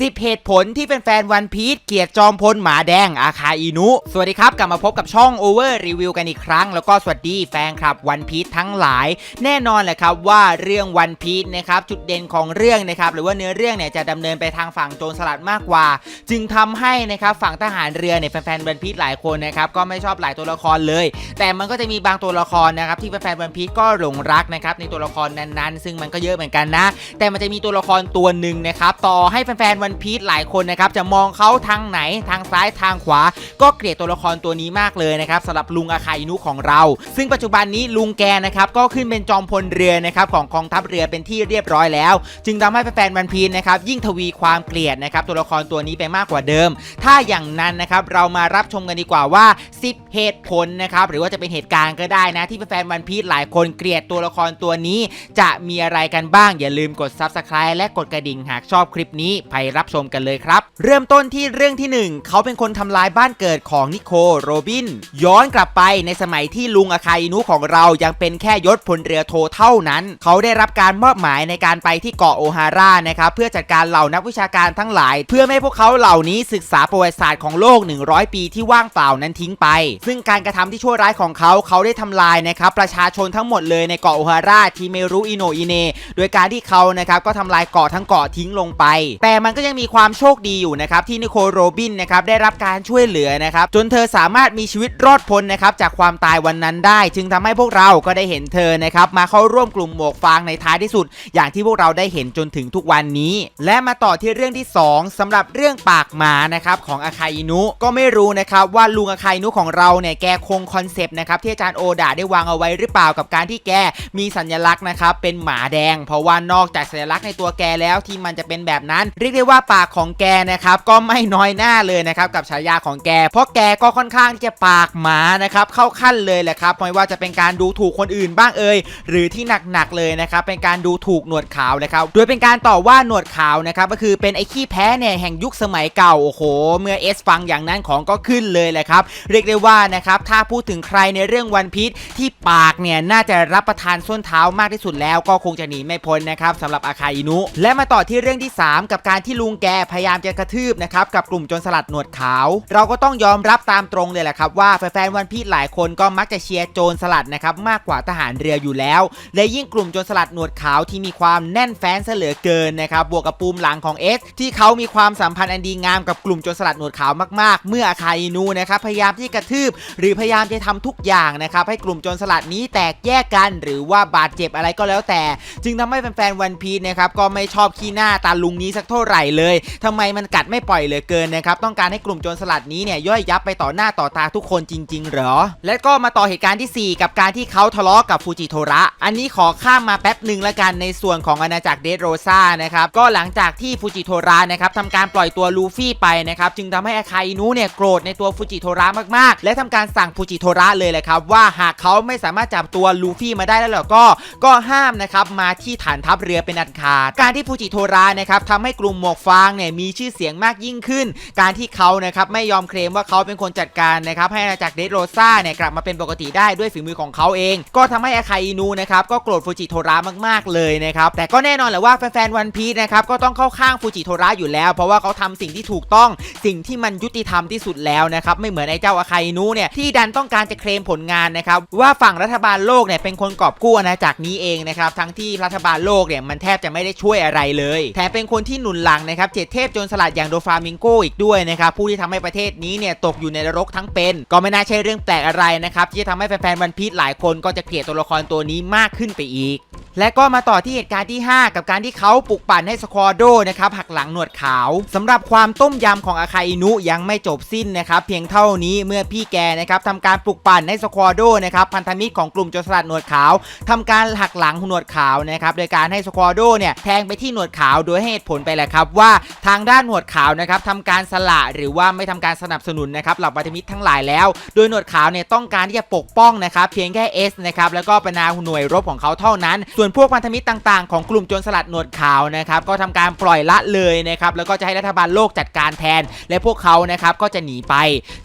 10 เหตุผลที่เป็นแฟนวันพีชเกลียดจอมพลหมาแดงอาคาอินุ สวัสดีครับ กลับมาพบกับช่อง Over Review กันอีกครั้ง แล้วก็สวัสดีแฟนคลับวันพีชทั้งหลาย แน่นอนแหละครับว่าเรื่องวันพีชนะครับจุดเด่นของเรื่องนะครับหรือว่าเนื้อเรื่องเนี่ยจะดำเนินไปทางฝั่งโจรสลัดมากกว่า จึงทำให้นะครับฝั่งทหารเรือเนี่ยแฟนๆวันพีชหลายคนนะครับก็ไม่ชอบหลายตัวละครเลย แต่มันก็จะมีบางตัวละครนะครับที่แฟนๆวันพีชก็หลงรักนะครับในตัวละครนั้นๆ ซึ่งมันก็เยอะเหมือนกันนะ แต่มันจะมีตัวละครตัวหนึ่งนะครับต่อให้แฟนๆวันพีชหลายคนนะครับจะมองเขาทางไหนทางซ้ายทางขวา ก็เกลียดตัวละครตัวนี้มากเลยนะครับสำหรับลุงอาคาอินุของเรา ซึ่งปัจจุบันนี้ลุงแกนะครับก็ขึ้นเป็นจอมพลเรือนะครับของกองทัพเรือเป็นที่เรียบร้อยแล้ว จึงทำให้แฟนๆวันพีชนะครับยิ่งทวีความเกลียดนะครับตัวละครตัวนี้ไปมากกว่าเดิม ถ้าอย่างนั้นนะครับเรามารับชมกันดีกว่าว่า 10 เหตุผลนะครับหรือว่าจะเป็นเหตุการณ์ก็ได้นะที่แฟนๆวันพีชหลายคนเกลียดตัวละครตัวนี้ จะมีอะไรกันบ้างอย่าลืมกด Subscribe และกดกระดิ่งหากชอบคลิปนี้ไปรับชมกันเลยครับ เริ่มต้นที่เรื่องที่ 1 เขาเป็นคนทำลายบ้านเกิดของนิโคโรบิน ย้อนกลับไปในสมัยที่ลุงอาคาอินุของเรายังเป็นแค่ยศพลเรือโทเท่านั้น เขาได้รับการมอบหมายในการไปที่เกาะโอฮาร่านะครับเพื่อจัดการเหล่านักวิชาการทั้งหลาย เพื่อไม่ให้พวกเขาเหล่านี้ศึกษาประวัติศาสตร์ของโลก 100 ปีที่ว่างเปล่านั้นทิ้งไป ซึ่งการกระทำที่ชั่วร้ายของเขาเขาได้ทำลายนะครับประชาชนทั้งหมดเลยในเกาะโอฮาร่าที่เมรุอิโนอิเนโดยการที่เขานะครับก็ทำลายเกาะทั้งเกาะทิ้งลงไป แต่มันก็ยังมีความโชคดีอยู่นะครับที่นิโคลโรบินนะครับได้รับการช่วยเหลือนะครับจนเธอสามารถมีชีวิตรอดพ้นนะครับจากความตายวันนั้นได้ จึงทำให้พวกเราก็ได้เห็นเธอนะครับมาเข้าร่วมกลุ่มหมวกฟางในท้ายที่สุด อย่างที่พวกเราได้เห็นจนถึงทุกวันนี้ และมาต่อที่เรื่องที่ 2สำหรับเรื่องปากหมานะครับของอาคาอินุก็ไม่รู้นะครับว่าลุงอาคาอินุของเราเนี่ยแกคงคอนเซปต์นะครับที่อาจารย์โอดาได้วางเอาไว้หรือเปล่ากับการที่แกมีสัญลักษณ์นะครับเป็นหมาแดง เพราะว่านอกจากสัญลักษณ์ในตัวแกแล้วที่มันจะเป็นแบบนั้นเรียกได้ว่าปากของแกนะครับก็ไม่น้อยหน้าเลยนะครับกับฉายาของแก เพราะแกก็ค่อนข้างที่จะปากหมานะครับเข้าขั้นเลยแหละครับไม่ว่าจะเป็นการดูถูกคนอื่นบ้างเอ่ยหรือที่หนักๆเลยนะครับเป็นการดูถูกหนวดขาวนะครับโดยเป็นการต่อว่าหนวดขาวนะครับก็คือเป็นไอ้ขี้แพ้เนี่ยแห่งยุคสมัยเก่าโอ้โห เมื่อเอสฟังอย่างนั้นของก็ขึ้นเลยแหละครับเรียกได้ว่านะครับถ้าพูดถึงใครในเรื่องวันพีชที่ปากเนี่ยน่าจะรับประทานส้นเท้ามากที่สุดแล้วก็คงจะหนีไม่พ้นนะครับสำหรับอาคาอินุ และมาต่อที่เรื่องที่ 3 กับการที่ลุุงแกพยายามจะกระทืบนะครับกับกลุ่มโจรสลัดหนวดขาว เราก็ต้องยอมรับตามตรงเลยแหละครับว่าแฟนๆวันพีชหลายคนก็มักจะเชียร์โจรสลัดนะครับมากกว่าทหารเรืออยู่แล้ว และยิ่งกลุ่มโจรสลัดหนวดขาวที่มีความแน่นแฟ้นเสเหลือเกินนะครับบวกกับปูมหลังของเอสที่เขามีความสัมพันธ์อันดีงามกับกลุ่มโจรสลัดหนวดขาวมากๆ เมื่ออาคาอินูนะครับพยายามที่กระทืบ หรือพยายามจะทำทุกอย่างนะครับให้กลุ่มโจรสลัดนี้แตกแยกกัน หรือว่าบาดเจ็บอะไรก็แล้วแต่ จึงทำให้แฟนๆวันพีชนะครับก็ไม่ชอบขี้หน้าตาลุงนี้สักเท่าไหร่เลยทำไมมันกัดไม่ปล่อยเหลือเกินนะครับต้องการให้กลุ่มโจรสลัดนี้เนี่ยย่อยยับไปต่อหน้าต่อตาทุกคนจริง ๆ เหรอ และก็มาต่อเหตุการณ์ที่ 4 กับการที่เขาทะเลาะกับฟูจิโทระ อันนี้ขอข้ามมาแป๊บหนึ่งละกันในส่วนของอาณาจักรเดดโรซ่านะครับก็หลังจากที่ฟูจิโทระนะครับทำการปล่อยตัวลูฟี่ไปนะครับจึงทำให้อาคาอินุเนี่ยโกรธในตัวฟูจิโทระมากๆ และทำการสั่งฟูจิโทระเลยแหละครับว่าหากเขาไม่สามารถจับตัวลูฟี่มาได้แล้วก็ ก็ห้ามนะครับมาที่ฐานทัพเรือเป็นอันขาด การที่ฟูจิโทระนะครับทำให้กลุ่มหมวกฟางเนี่ยมีชื่อเสียงมากยิ่งขึ้น การที่เขานะครับไม่ยอมเคลมว่าเขาเป็นคนจัดการนะครับให้อาณาจักรเดดโรซาเนี่ยกลับมาเป็นปกติได้ด้วยฝีมือของเขาเอง ก็ทำให้อาคาอินูนะครับก็โกรธฟูจิโทระมากๆเลยนะครับแต่ก็แน่นอนแหละว่าแฟนๆวันพีชนะครับก็ต้องเข้าข้างฟูจิโทระอยู่แล้ว เพราะว่าเขาทำสิ่งที่ถูกต้องสิ่งที่มันยุติธรรมที่สุดแล้วนะครับไม่เหมือนไอ้เจ้าอาคาอินูเนี่ยที่ดันต้องการจะเคลมผลงานนะครับว่าฝั่งรัฐบาลโลกเนี่ยเป็นคนกอบกู้อาณาจักรนี้เองนะครับทั้งที่รัฐบาลโลกเนี่ยมันแทบจะไม่ได้ช่วยอะไรเลยแถมเป็นคนที่หนุนหลังนะครับเจ็ดเทพโจรสลัดอย่างโดฟามิงโกอีกด้วยนะครับผู้ที่ทำให้ประเทศนี้เนี่ยตกอยู่ในนรกทั้งเป็น ก็ไม่น่าใช่เรื่องแปลกอะไรนะครับที่จะทำให้แฟนๆวันพีชหลายคนก็จะเกลียดตัวละครตัวนี้มากขึ้นไปอีก และก็มาต่อที่เหตุการณ์ที่ 5 กับการที่เขาปลุกปั่นให้สควอโดนะครับหักหลังหนวดขาวสำหรับความต้มยำของอาคาอินุยังไม่จบสิ้นนะครับเพียงเท่านี้เมื่อพี่แกนะครับทำการปลุกปั่นให้สควอโดนะครับพันธมิตรของกลุ่มโจรสลัดหนวดขาวทำการหักหลังหนวดขาวนะครับโดยการให้สควอโดเนี่ยแทงไปที่หนวดขาวโดยให้เหตุผลไปแหละครับว่าทางด้านหนวดขาวนะครับทำการสละหรือว่าไม่ทำการสนับสนุนนะครับเหล่าพันธมิตรทั้งหลายแล้ว โดยหนวดขาวเนี่ยต้องการที่จะปกป้องนะครับเพียงแค่ S นะครับแล้วก็ปนาหน่วยรบของเขาเท่านั้นส่วนวนพวกพันธมิตรต่างๆ ของกลุ่มโจรสลัดหนวดขาวนะครับก็ทำการปล่อยละเลยนะครับแล้วก็จะให้รัฐบาลโลกจัดการแทน และพวกเขานะครับก็จะหนีไป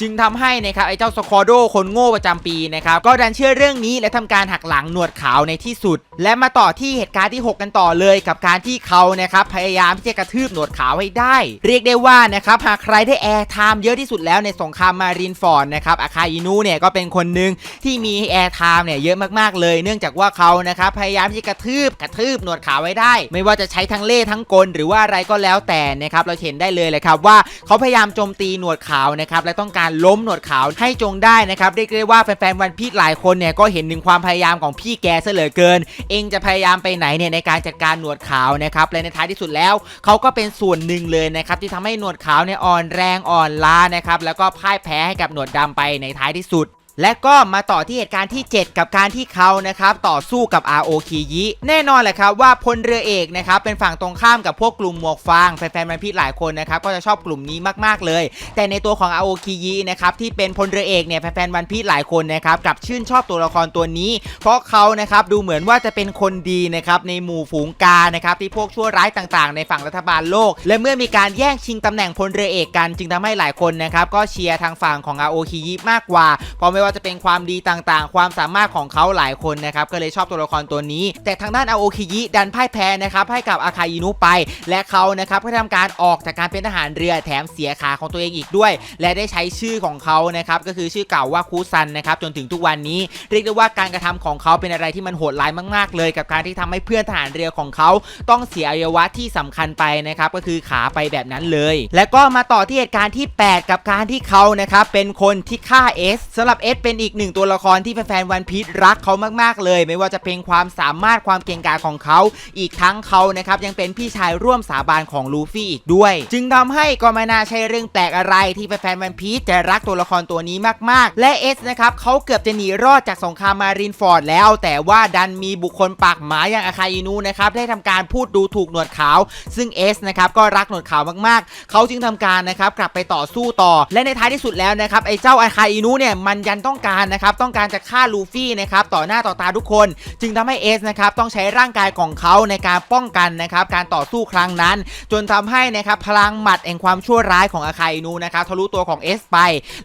จึงทำให้นะครับไอ้เจ้าสคอโดคนโง่ประจำปีนะครับก็ดันเชื่อเรื่องนี้และทำการหักหลังหนวดขาวในที่สุด และมาต่อที่เหตุการณ์ที่ 6 กันต่อเลยกับการที่เขานะครับพยายามที่จะกระทืบหนวดขาวให้ได้ เรียกได้ว่านะครับหากใครได้แอร์ไทม์เยอะที่สุดแล้วในสงครามมารินฟอร์ดนะครับอาคาอินุเนี่ยก็เป็นคนหนึ่งที่มีแอร์ไทม์เนี่ยเยอะมากๆเลย เนื่องจากว่าเขานะครับพยายามที่กระทืบกระทืบหนวดขาวไว้ได้ ไม่ว่าจะใช้ทั้งเล่ทั้งกล หรือว่าอะไรก็แล้วแต่นะครับเราเห็นได้เลยเลยครับว่าเขาพยายามโจมตีหนวดขาวนะครับและต้องการล้มหนวดขาวให้จงได้นะครับเรียกได้ว่าแฟนๆวันพีชหลายคนเนี่ยก็เห็นถึงความพยายามของพี่แกซะเหลือเกิน เองจะพยายามไปไหนเนี่ยในการจัดการหนวดขาวนะครับและในท้ายที่สุดแล้วเขาก็เป็นส่วนหนึ่งเลยนะครับที่ทำให้หนวดขาวเนี่ยอ่อนแรงอ่อนล้านะครับแล้วก็พ่ายแพ้ให้กับหนวดดำไปในท้ายที่สุด และก็มาต่อที่เหตุการณ์ที่ 7 กับการที่เขานะครับต่อสู้กับ RO คิยิแน่นอนแหละครับว่าพลเรือเอกนะครับเป็นฝั่งตรงข้ามกับพวกกลุ่มหมวกฟางแฟนๆมันพีชหลายคนนะครับก็จะชอบกลุ่มนี้มากๆเลย แต่ในตัวของ RO คิยินะครับที่เป็นพลเรือเอกเนี่ยแฟนๆวันพีชหลายคนนะครับกลับชื่นชอบตัวละครตัวนี้ เพราะเขานะครับดูเหมือนว่าจะเป็นคนดีนะครับในหมู่ฝูงกานะครับที่พวกชั่วร้ายต่างๆ ในฝั่งรัฐบาลโลก และเมื่อมีการแย่งชิงตำแหน่งพลเรือเอกกัน จึงทำให้หลายคนนะครับก็เชียร์ทางฝั่งของ RO คิยิมากกว่าเพราะไม่ว่าจะเป็นความดีต่างๆ ความสามารถของเขาหลายคนนะครับก็เลยชอบตัวละครตัวนี้ แต่ทางด้าน RO คิยิดันพ่ายแพ้นะครับให้กับอาคาอินุไป และเขานะครับก็ทำการออกจากการเป็นทหารเรือแถมเสียขาของตัวเองอีกด้วย และได้ใช้ชื่อของเขานะครับก็คือชื่อเก่าว่าคูซันนะครับจนถึงทุกวันนี้ เรียกได้ว่าการกระทำของเขาเป็นอะไรที่มันโหดร้ายมากๆ เลยกับการที่ทำให้เพื่อนทหารเรือของเขาต้องเสียอวัยวะที่สำคัญไปนะครับก็คือขาไปแบบนั้นเลย และก็มาต่อที่เหตุการณ์ที่ 8 กับการที่เขานะครับเป็นคนที่ฆ่าเอสสำหรับเอสเป็นอีกหนึ่งตัวละครที่แฟนๆวันพีชรักเขามากๆเลย ไม่ว่าจะเป็นความสามารถความเก่งกาจของเขา อีกทั้งเขานะครับยังเป็นพี่ชายร่วมสาบานของลูฟี่อีกด้วย จึงทำให้ก็ไม่น่าใช่เรื่องแปลกอะไรที่แฟนๆวันพีชจะรักตัวละครตัวนี้มากๆ และเอสนะครับเขาเกือบจะหนีรอดจากสงครามมารินฟอร์ดแล้ว แต่ว่าดันมีบุคคลปากหมาอย่างอาคาอินูนะครับได้ทำการพูดดูถูกหนวดขาว ซึ่งเอสนะครับก็รักหนวดขาวมากๆ เขาจึงทำการนะครับกลับไปต่อสู้ต่อ และในท้ายที่สุดแล้วนะครับไอ้เจ้าอาคาอินูเนี่ยมันยันต้องการนะครับต้องการจะฆ่าลูฟี่นะครับต่อหน้าต่อตาทุกคน จึงทำให้เอสนะครับต้องใช้ร่างกายของเขาในการป้องกันนะครับการต่อสู้ครั้งนั้น จนทำให้นะครับพลังหมัดแห่งความชั่วร้ายของอาคาอินูนะครับทะลุตัวของเอสไป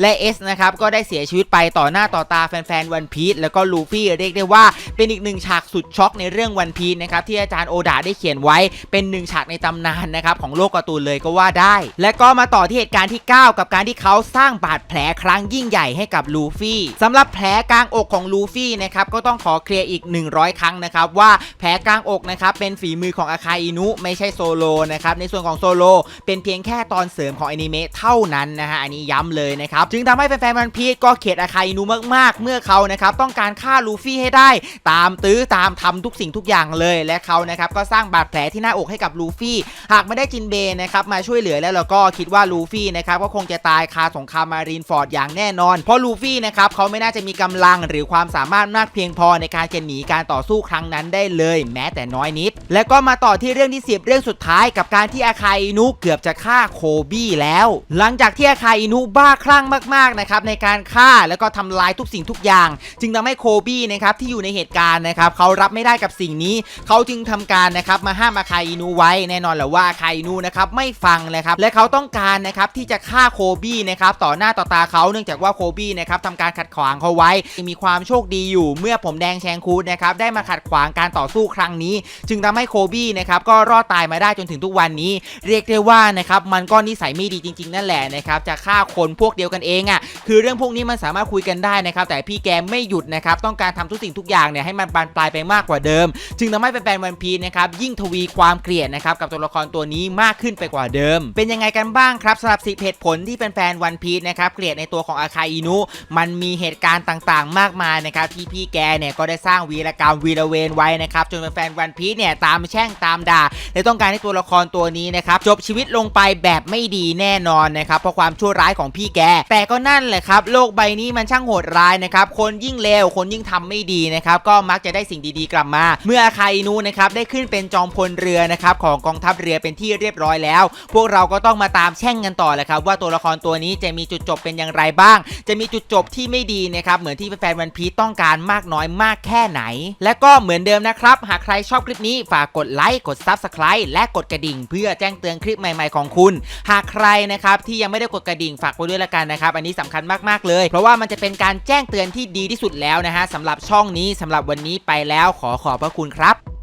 และเอสนะครับก็ได้เสียชีวิตไปต่อหน้าต่อตาแฟนๆวันพีชแล้วก็ลูฟี่เรียกได้ว่าเป็นอีกหนึ่งฉากสุดช็อกในเรื่องวันพีชนะครับที่อาจารย์โอดาได้เขียนไว้เป็นหนึ่งฉากในตำนานนะครับของโลกการ์ตูนเลยก็ว่าได้ และก็มาต่อที่เหตุการณ์ที่ 9 กับการที่เขาสร้างบาดแผลครั้งยิ่งใหญ่ให้กับลูฟี่สำหรับแผลกลางอกของลูฟี่นะครับก็ต้องขอเคลียร์อีก 100 ครั้งนะครับว่าแผลกลางอกนะครับเป็นฝีมือของอาคาอินุไม่ใช่โซโลนะครับในส่วนของโซโลเป็นเพียงแค่ตอนเสริมของอนิเมะเท่านั้นนะฮะอันนี้ย้ำเลยนะครับจึงทำให้แฟนๆมันพีชก็เข็ดอาคาอินุมากๆ เมื่อเขานะครับต้องการฆ่าลูฟี่ให้ได้ ตามตื้อตามทำทุกสิ่งทุกอย่างเลยและเขานะครับก็สร้างบาดแผลที่หน้าอกให้กับลูฟี่หากไม่ได้จินเบย์นะครับมาช่วยเหลือแล้วเราก็คิดว่าลูฟี่นะครับก็คงจะตายคาสงครามมารีนฟอร์ดอย่างแน่นอน เพราะลูฟี่นะครับเขาไม่น่าจะมีกำลังหรือความสามารถมากเพียงพอในการจะหนีการต่อสู้ครั้งนั้นได้เลย แม้แต่น้อยนิด และก็มาต่อที่เรื่องที่สิบเรื่องสุดท้ายกับการที่อาคาอินุเกือบจะฆ่าโคบี้แล้ว หลังจากที่อาคาอินุบ้าคลั่งมากๆนะครับในการฆ่าแล้วก็ทำลายทุกสิ่งทุกอย่าง จึงทำให้โคบี้นะครับที่อยู่ในเหตุการณ์นะครับเขารับไม่ได้กับสิ่งนี้ เขาจึงทำการนะครับมาห้ามอาคาอินุไว้แน่นอนแหละว่าอาคาอินุนะครับไม่ฟังเลยครับและเขาต้องการนะครับที่จะฆ่าโคบี้นะครับต่อหน้าต่อตาเขาเนื่องจากว่าโคบี้นะครับทำการขัดขวางเขาไว้ มีความโชคดีอยู่เมื่อผมแดงแชงคูดนะครับได้มาขัดขวางการต่อสู้ครั้งนี้ จึงทำให้โคบี้นะครับก็รอดตายมาได้จนถึงทุกวันนี้ เรียกได้ว่านะครับมันก็นิสัยไม่ดีจริง ๆ นั่นแหละนะครับจะฆ่าคนพวกเดียวกันเองอะ่ะคือเรื่องพวกนี้มันสามารถคุยกันได้นะครับแต่พี่แกไม่หยุดนะครับต้องการทำทุกสิ่งทุกอย่างเนี่ยให้มันบานปลายไปมากกว่าเดิม จึงทำให้แฟนๆวันพีนะครับยิ่งทวีความเกลียดนะครับกับตัวละครตัวนี้มากขึ้นไปกว่าเดิม เป็นยังไงกันบ้างครับสำหรับสิเหตุผลที่แฟนๆวันพีนะครับเกลียดในตัวของอาคาอินุมันมีเหตุการณ์ต่างๆ มากมายนะครับที่พี่แกเนี่ยก็ได้สร้างวีรกรรมวีรเวรไว้นะครับจนแฟนวันพีเนี่ยตามแช่งตามด่าและต้องการให้ตัวละครตัวนี้นะครับจบชีวิตลงไปแบบไม่ดีแน่นอนนะครับเพราะความชั่วร้ายของพี่แก แต่ก็นั่นแหละครับโลกใบนี้มันช่างโหดร้ายนะครับคนยิ่งเลวคนยิ่งทำไม่ดีนะครับก็มักจะได้สิ่งดีๆกลับมา เมื่ออาคาอินุนะครับได้ขึ้นเป็นจอมพลเรือนะครับของกองทัพเรือเป็นที่เรียบร้อยแล้ว พวกเราก็ต้องมาตามแช่งกันต่อแหละครับว่าตัวละครตัวนี้จะมีจุดจบเป็นอย่างไรบ้าง จะมีจุดจบที่ที่ไม่ดีนะครับเหมือนที่แฟนวันพีต้องการมากน้อยมากแค่ไหน และก็เหมือนเดิมนะครับ หากใครชอบคลิปนี้ฝากกดไลค์กด Subscribe และกดกระดิ่ง เพื่อแจ้งเตือนคลิปใหม่ ๆของคุณ หากใครนะครับที่ยังไม่ได้กดกระดิ่งฝากไว้ด้วยละกันนะครับ อันนี้สำคัญมากๆเลย เพราะว่ามันจะเป็นการแจ้งเตือนที่ดีที่สุดแล้วนะฮะสำหรับช่องนี้สำหรับวันนี้ไปแล้วขอขอบพระคุณครับ